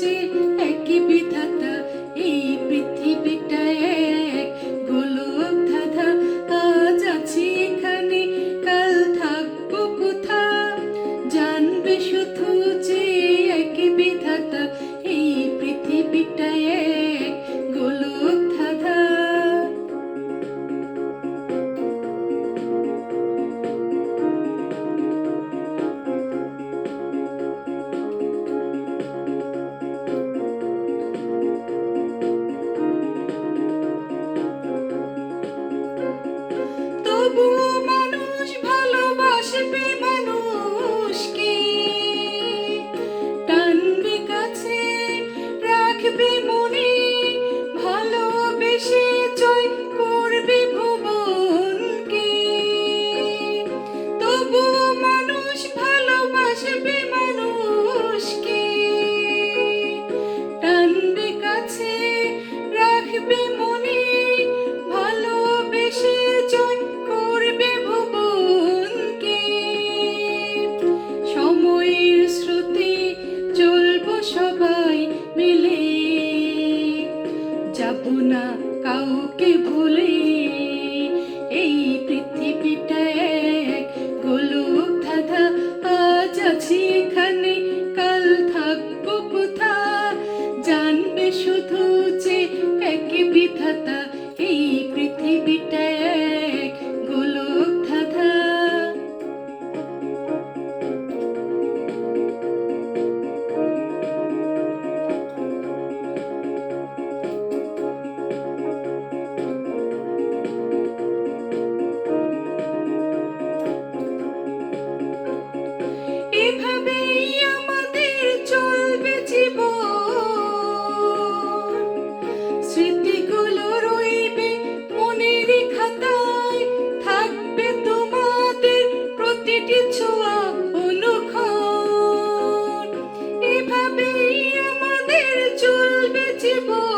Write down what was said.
যে একই বিধাতা, এই পৃথিবীটায় এক গোলক ধাঁধা। আজ আছি এখানে, কাল থাকব কোথা জানবে শুধু না কাউকে ভুলে। এই পৃথিবীটা এক গোলক ধাঁধা, আজ এখানে, কাল থাকব কোথা জানবে শুধু প্রতিটি ছোঁয়া হলো অনুক্ষণ এভাবেই আমাদের চলবে জীবন।